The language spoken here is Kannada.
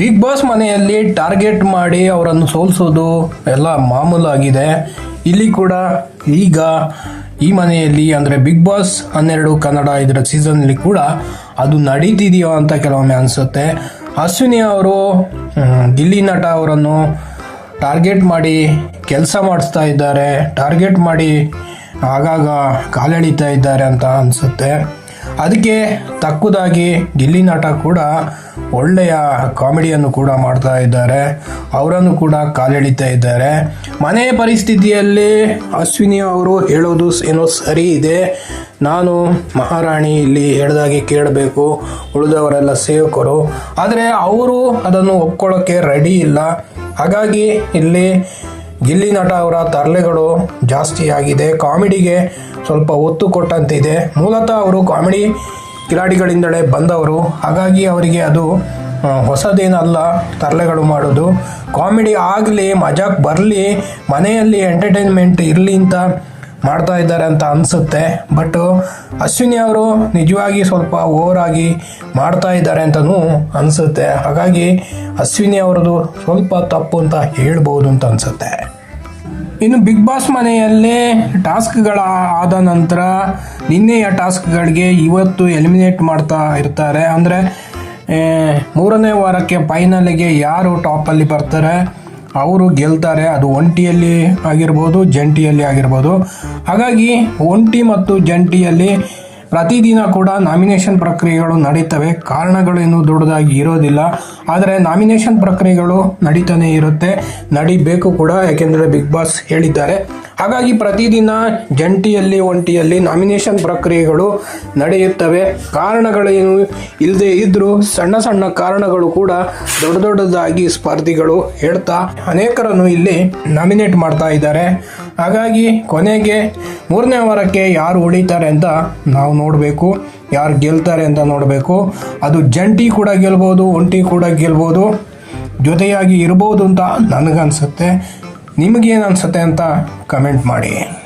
ಬಿಗ್ ಬಾಸ್ ಮನೆಯಲ್ಲಿ ಟಾರ್ಗೆಟ್ ಮಾಡಿ ಅವರನ್ನು ಸೋಲಿಸೋದು ಎಲ್ಲ ಮಾಮೂಲಾಗಿದೆ. ಇಲ್ಲಿ ಕೂಡ ಈಗ ಈ ಮನೆಯಲ್ಲಿ ಅಂದರೆ ಬಿಗ್ ಬಾಸ್ ಹನ್ನೆರಡು ಕನ್ನಡ ಇದರ ಸೀಸನ್ಲಿ ಕೂಡ ಅದು ನಡೀತಿದೆಯೋ ಅಂತ ಕೆಲವೊಮ್ಮೆ ಅನಿಸುತ್ತೆ. ಅಶ್ವಿನಿ ಅವರು ದಿಲ್ಲಿ ನಟ ಅವರನ್ನು ಟಾರ್ಗೆಟ್ ಮಾಡಿ ಕೆಲಸ ಮಾಡಿಸ್ತಾ ಇದ್ದಾರೆ. ಟಾರ್ಗೆಟ್ ಮಾಡಿ ಆಗಾಗ ಕಾಲೆಳಿತಾ ಇದ್ದಾರೆ ಅಂತ ಅನಿಸುತ್ತೆ. ಅದಕ್ಕೆ ತಕ್ಕುದಾಗಿ ಗಿಲ್ಲಿ ನಾಟ ಕೂಡ ಒಳ್ಳೆಯ ಕಾಮಿಡಿಯನ್ನು ಕೂಡ ಮಾಡ್ತಾ ಇದ್ದಾರೆ. ಅವರನ್ನು ಕೂಡ ಕಾಲೆಳಿತಾ ಇದ್ದಾರೆ. ಮನೆ ಪರಿಸ್ಥಿತಿಯಲ್ಲಿ ಅಶ್ವಿನಿ ಅವರು ಹೇಳೋದು ಏನೋ ಸರಿ ಇದೆ. ನಾನು ಮಹಾರಾಣಿ ಇಲ್ಲಿ ಹೇಳ್ದಾಗೆ ಕೇಳಬೇಕು. ಉಳಿದವರೆಲ್ಲ ಸೇವಕರು. ಆದರೆ ಅವರು ಅದನ್ನು ಒಪ್ಕೊಳ್ಳೋಕ್ಕೆ ರೆಡಿ ಇಲ್ಲ. ಹಾಗಾಗಿ ಇಲ್ಲಿ ಗಿಲ್ಲಿ ನಟ ಅವರ ತರಲೆಗಳು ಜಾಸ್ತಿ ಆಗಿದೆ. ಕಾಮಿಡಿಗೆ ಸ್ವಲ್ಪ ಒತ್ತು ಕೊಟ್ಟಂತಿದೆ. ಮೂಲತಃ ಅವರು ಕಾಮಿಡಿ ಕಿಲಾಡಿಗಳಿಂದಲೇ ಬಂದವರು. ಹಾಗಾಗಿ ಅವರಿಗೆ ಅದು ಹೊಸದೇನಲ್ಲ, ತರಲೆಗಳು ಮಾಡೋದು. ಕಾಮಿಡಿ ಆಗಲಿ, ಮಜಾಕ್ ಬರಲಿ, ಮನೆಯಲ್ಲಿ ಎಂಟರ್ಟೈನ್ಮೆಂಟ್ ಇರಲಿ ಅಂತ ಮಾಡ್ತಾ ಇದ್ದಾರೆ ಅಂತ ಅನಿಸುತ್ತೆ. ಬಟ್ ಅಶ್ವಿನಿ ಅವರು ನಿಜವಾಗಿ ಸ್ವಲ್ಪ ಓವರ್ ಆಗಿ ಮಾಡ್ತಾ ಇದ್ದಾರೆ ಅಂತಲೂ ಅನಿಸುತ್ತೆ. ಹಾಗಾಗಿ ಅಶ್ವಿನಿ ಅವರದು ಸ್ವಲ್ಪ ತಪ್ಪು ಅಂತ ಹೇಳ್ಬೋದು ಅಂತ ಅನಿಸುತ್ತೆ. ಇನ್ನು ಬಿಗ್ ಬಾಸ್ ಮನೆಯಲ್ಲೇ ಟಾಸ್ಕ್ಗಳ ಆದ ನಂತರ ನಿನ್ನೆಯ ಟಾಸ್ಕ್ಗಳಿಗೆ ಇವತ್ತು ಎಲಿಮಿನೇಟ್ ಮಾಡ್ತಾ ಇರ್ತಾರೆ. ಅಂದರೆ ಮೂರನೇ ವಾರಕ್ಕೆ ಫೈನಲಿಗೆ ಯಾರು ಟಾಪಲ್ಲಿ ಬರ್ತಾರೆ, ಅವರು ಗೆಲ್ತಾರೆ, ಅದು ಒಂಟಿಯಲ್ಲಿ ಆಗಿರ್ಬೋದು, ಜಂಟಿಯಲ್ಲಿ ಆಗಿರ್ಬೋದು. ಹಾಗಾಗಿ ಒಂಟಿ ಮತ್ತು ಜಂಟಿಯಲ್ಲಿ ಪ್ರತಿದಿನ ಕೂಡ ನಾಮಿನೇಷನ್ ಪ್ರಕ್ರಿಯೆಗಳು ನಡೀತವೆ. ಕಾರಣಗಳೇನು ದೊಡ್ಡದಾಗಿ ಇರೋದಿಲ್ಲ. ಆದರೆ ನಾಮಿನೇಷನ್ ಪ್ರಕ್ರಿಯೆಗಳು ನಡೀತಾನೆ ಇರುತ್ತೆ. ನಡಿಬೇಕು ಕೂಡ, ಯಾಕೆಂದರೆ ಬಿಗ್ ಬಾಸ್ ಹೇಳಿದ್ದಾರೆ. ಹಾಗಾಗಿ ಪ್ರತಿದಿನ ಜಂಟಿಯಲ್ಲಿ ಒಂಟಿಯಲ್ಲಿ ನಾಮಿನೇಷನ್ ಪ್ರಕ್ರಿಯೆಗಳು ನಡೆಯುತ್ತವೆ. ಕಾರಣಗಳೇನು ಇಲ್ಲದೆ ಇದ್ದರೂ ಸಣ್ಣ ಸಣ್ಣ ಕಾರಣಗಳು ಕೂಡ ದೊಡ್ಡ ದೊಡ್ಡದಾಗಿ ಸ್ಪರ್ಧಿಗಳು ಹೇಳ್ತಾ ಅನೇಕರನ್ನು ಇಲ್ಲಿ ನಾಮಿನೇಟ್ ಮಾಡ್ತಾ ಇದ್ದಾರೆ. ಹಾಗಾಗಿ ಕೊನೆಗೆ ಮೂರನೇ ವಾರಕ್ಕೆ ಯಾರು ಉಳಿತಾರೆ ಅಂತ ನಾವು ನೋಡಬೇಕು. ಯಾರು ಗೆಲ್ತಾರೆ ಅಂತ ನೋಡಬೇಕು. ಅದು ಜಂಟಿ ಕೂಡ ಗೆಲ್ಬೋದು, ಒಂಟಿ ಕೂಡ ಗೆಲ್ಬೋದು. ಜೊತೆಯಾಗಿ ಇರ್ಬೋದು ಅಂತ ನನಗನ್ಸುತ್ತೆ. ನಿಮಗೇನು ಅನಿಸುತ್ತೆ ಅಂತ ಕಮೆಂಟ್ ಮಾಡಿ.